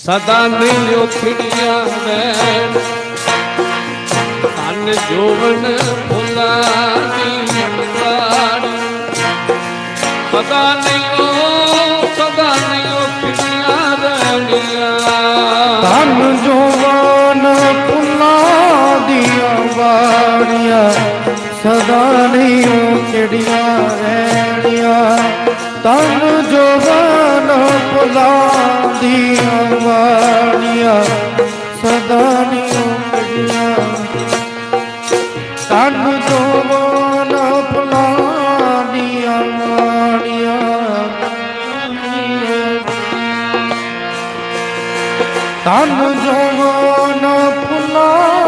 ਸਦਾ ਨਹੀਂ ਉਖੜੀਆਂ ਰਹਿਣ ਧਨ ਜੋਵਨ ਫੁੱਲਾਂ ਦੀ ਅੰਗਾੜੀ ਸਦਾ ਨਹੀਂ ਉਹ ਸਦਾ ਨਹੀਂ ਉਖੜੀਆਂ ਰਹਿਣੀਆਂ ਧਨ ਜੋਵਾਨ ਪੁੱਲਾਂ ਦੀਆਂ ਵਾੜੀਆਂ ਸਦਾ ਨਹੀਂ ਉਖੜੀਆਂ ਰਹਿਣੀਆਂ। ਧਨ ਜੋਵਾਨ ਸਾਨੂੰ ਦੋਵਾਂ ਨਾ ਭੁਲਾਣੀਆਂ ਮਾਣੀਆਂ ਸਾਨੂੰ ਦੋਵਾਂ ਨਾ ਭੁਲਾ